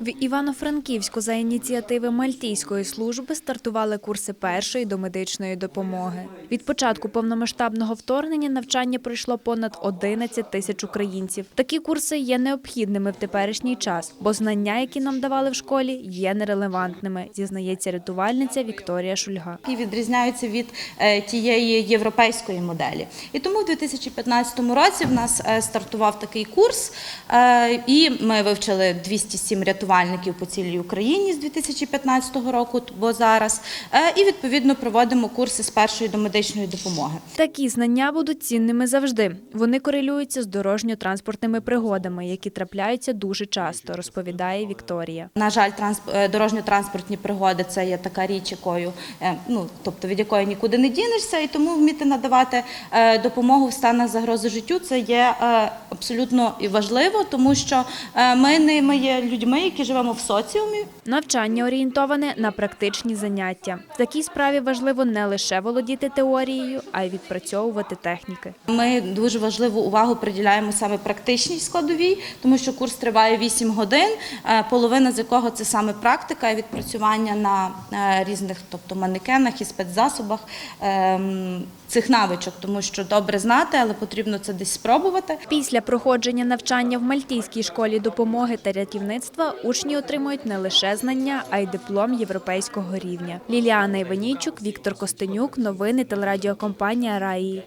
В Івано-Франківську за ініціативи Мальтійської служби стартували курси першої домедичної допомоги. Від початку повномасштабного вторгнення навчання пройшло понад 11 тисяч українців. Такі курси є необхідними в теперішній час, бо знання, які нам давали в школі, є нерелевантними, зізнається рятувальниця Вікторія Шульга. які відрізняються від е, тієї європейської моделі. І тому в 2015 році в нас е, стартував такий курс, е, і ми вивчили 207 рятувальників по цілій Україні з 2015 року, бо зараз, е, і відповідно проводимо курси з першої домедичної допомоги. Такі знання будуть цінними завжди. Вони корелюються з дорожньо-транспортними пригодами, які трапляються дуже часто, розповідає Вікторія. На жаль, е, дорожньо-транспортні пригоди це є така річ, якою е, ну тобто від якої нікуди не дінешся, і тому вміти надавати допомогу в станах загрози життю це є абсолютно важливо, тому що ми ними є людьми, які живемо в соціумі. Навчання орієнтоване на практичні заняття. В такій справі важливо не лише володіти теорією, а й відпрацьовувати техніки. Ми дуже важливу увагу приділяємо саме практичній складовій, тому що курс триває 8 годин, е, половина з якого це саме практика і відпрацювання на е, різних, тобто манекенах і спецзасобах ем, цих навичок, тому що добре знати, але потрібно це десь спробувати. Після проходження навчання в Мальтійській школі допомоги та рятівництва учні отримують не лише знання, а й диплом європейського рівня. Ліліана Іванійчук, Віктор Костенюк. Новини телерадіокомпанія Раї.